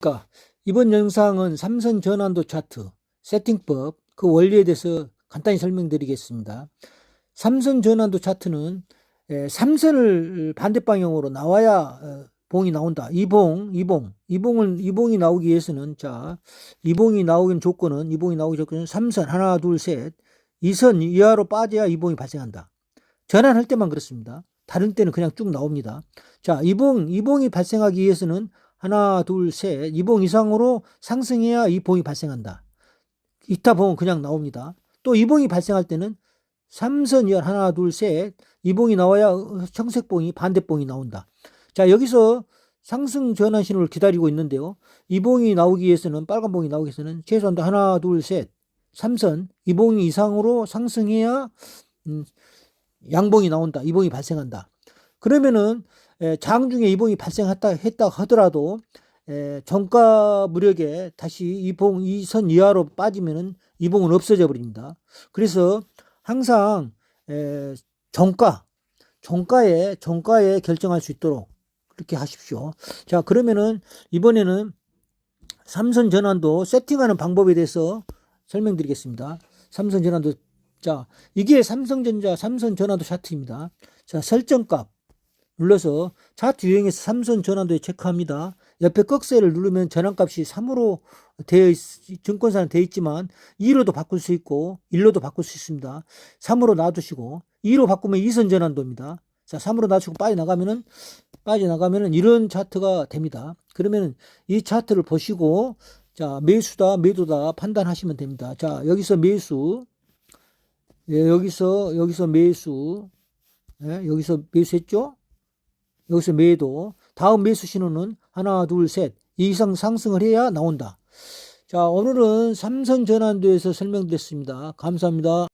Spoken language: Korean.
그러니까 이번 영상은 삼선 전환도 차트 세팅법 그 원리에 대해서 간단히 설명드리겠습니다. 삼선 전환도 차트는 에, 삼선을 반대 방향으로 나와야 어, 봉이 나온다. 이봉, 이봉, 이봉을 이봉이 나오기 위해서는 자 이봉이 나오기는 조건은 이봉이 나오기 조건은 삼선 하나 둘 셋 이선 이하로 빠져야 이봉이 발생한다. 전환할 때만 그렇습니다. 다른 때는 그냥 쭉 나옵니다. 자 이봉 이봉이 발생하기 위해서는 하나, 둘, 셋, 이봉 이상으로 상승해야 이 봉이 발생한다. 이타 봉은 그냥 나옵니다. 또 이봉이 발생할 때는 삼선열 하나, 둘, 셋, 이봉이 나와야 청색 봉이 반대 봉이 나온다. 자, 여기서 상승 전환 신호를 기다리고 있는데요. 이봉이 나오기 위해서는 빨간 봉이 나오기 위해서는 최소한 하나, 둘, 셋, 삼선 이봉 이상으로 상승해야 음, 양봉이 나온다. 이봉이 발생한다. 그러면은 에, 장중에 이봉이 발생했다 했다 하더라도 에, 정가 무력에 다시 이봉 이선 이하로 빠지면은 이봉은 없어져 버립니다. 그래서 항상 에, 정가 정가에 정가에 결정할 수 있도록 그렇게 하십시오. 자 그러면은 이번에는 삼선 전환도 세팅하는 방법에 대해서 설명드리겠습니다. 삼선 전환도 자 이게 삼성전자 삼선 전환도 차트입니다. 자 설정값 눌러서 차트 유형에서 삼선 전환도에 체크합니다. 옆에 꺽쇠를 누르면 전환값이 3으로 되어 있, 증권사는 되어 있지만 2로도 바꿀 수 있고 1로도 바꿀 수 있습니다. 3으로 놔두시고 2로 바꾸면 이선 전환도입니다. 자, 3으로 놔두시고 빠져나가면은 빠져나가면은 이런 차트가 됩니다. 그러면은 이 차트를 보시고 자, 매수다, 매도다 판단하시면 됩니다. 자, 여기서 매수 예, 여기서 여기서 매수 예, 여기서 매수했죠? 여기서 매도. 다음 매수 신호는 하나, 둘, 셋. 이상 상승을 해야 나온다. 자, 오늘은 삼선 전환도에서 설명드렸습니다. 감사합니다.